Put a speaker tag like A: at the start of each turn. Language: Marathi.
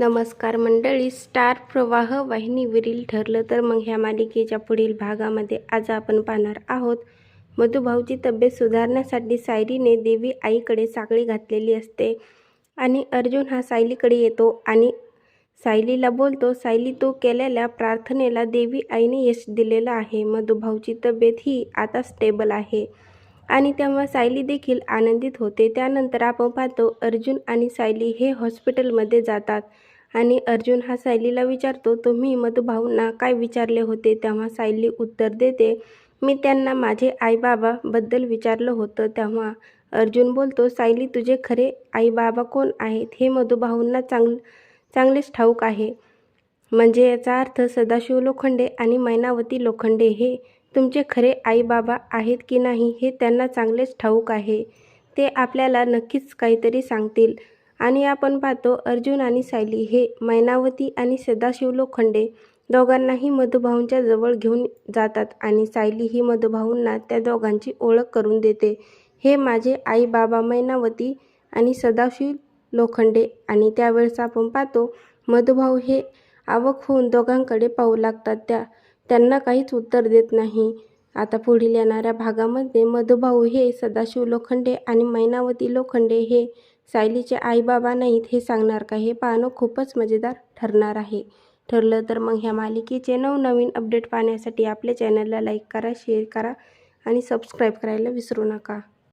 A: नमस्कार मंडळी. स्टार प्रवाह वाहिनीवरील ठरलं तर मग ह्या मालिकेच्या पुढील भागामध्ये आज आपण पाहणार आहोत. मधुभाऊची तब्येत सुधारण्यासाठी सायलीने देवी आईकडे साखळी घातलेली असते आणि अर्जुन हा सायलीकडे येतो आणि सायलीला बोलतो सायली तो केलेल्या प्रार्थनेला देवी आईने यश दिलेलं आहे. मधुभाऊची तब्येत ही आता स्टेबल आहे. आणि तेव्हा सायली देखील आनंदित होते. त्यानंतर आपण पाहतो अर्जुन आणि सायली हे हॉस्पिटलमध्ये जातात आणि अर्जुन हा सायलीला विचारतो तुम्ही मधुभाऊंना काय विचारले होते? तेव्हा सायली उत्तर देते मी त्यांना माझे आईबाबाबद्दल विचारलं होतं. तेव्हा अर्जुन बोलतो सायली तुझे खरे आईबाबा कोण आहेत? हे मधुभाऊंना चांग चांगलेच ठाऊक आहे. म्हणजे याचा अर्थ सदाशिव लोखंडे आणि मैनावती लोखंडे हे तुमचे खरे आईबाबा आहेत की नाही हे त्यांना चांगलेच ठाऊक आहे. ते आपल्याला नक्कीच काहीतरी सांगतील. आणि आपण पाहतो अर्जुन आणि सायली हे मैनावती आणि सदाशिव लोखंडे दोघांनाही मधुभाऊंच्या जवळ घेऊन जातात आणि सायली ही मधुभाऊंना त्या दोघांची ओळख करून देते. हे माझे आई बाबा मैनावती आणि सदाशिव लोखंडे आणि त्यावेळेस आपण पाहतो मधुभाऊ हे आवक होऊन दोघांकडे पाहू लागतात. त्या त्यांना काहीच उत्तर देत नाही. आता पुढील येणाऱ्या भागामध्ये मधुभाऊ हे सदाशिव लोखंडे आणि मैनावती लोखंडे हे सायलीचे आईबाबा नाहीत हे सांगणार का? हे पाहणं खूपच मजेदार ठरणार आहे. ठरलं तर मग ह्या मालिकेचे नवनवीन अपडेट पाहण्यासाठी आपल्या चॅनलला लाईक करा शेअर करा आणि सबस्क्राईब करायला विसरू नका.